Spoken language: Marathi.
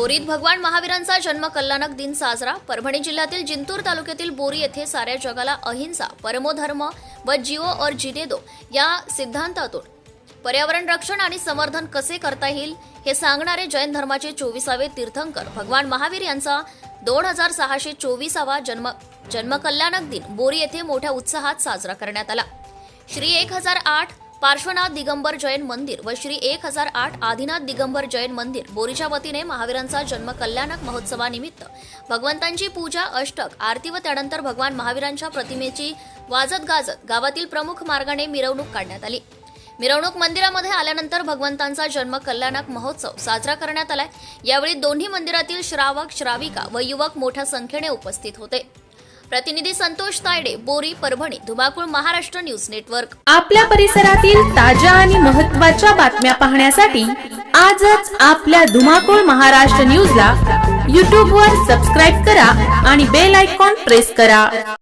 बोरीत भगवान महावीरांचा जन्म कल्याणक दिन साजरा. परभणी जिल्ह्यातील जिंतूर तालुक्यातील बोरी येथे साऱ्या जगाला अहिंसा परमोधर्म व जिओ और जिने दो या सिद्धांतातून. पर्यावरण रक्षण आणि समर्थन कसे करता येईल हे सांगणारे जैन धर्माचे चोवीसावे तीर्थंकर. भगवान महावीर यांचा दोन हजार सहाशे चोवीसावा जन्म जन्मकल्याणक दिन बोरी येथे मोठ्या उत्साहात साजरा करण्यात आला. श्री एक हजार आठ पार्श्वनाथ दिगंबर जैन मंदिर व श्री एक हजार आठ आदिनाथ दिगंबर जैन मंदिर बोरीच्या वतीने महावीरांचा जन्म कल्याणक महोत्सवानिमित्त. भगवंतांची पूजा अष्टक आरती व त्यानंतर भगवान महावीरांच्या प्रतिमेची वाजत गाजत गावातील प्रमुख मार्गाने मिरवणूक काढण्यात आली. मिरवणूक मंदिरामध्ये आल्यानंतर भगवंतांचा जन्म कल्याणक महोत्सव साजरा करण्यात आलाय. यावेळी दोन्ही मंदिरातील श्रावक श्राविका व युवक मोठ्या संख्येने उपस्थित होते. प्रतिनिधी संतोष तायडे बोरी परभणी धुमाकूळ महाराष्ट्र न्यूज नेटवर्क. आपल्या परिसरातील ताज्या आणि महत्त्वाच्या बातम्या पाहण्यासाठी आजच आपल्या धुमाकूळ महाराष्ट्र न्यूजला यूट्यूबवर सबस्क्राईब करा आणि बेल आयकॉन प्रेस करा.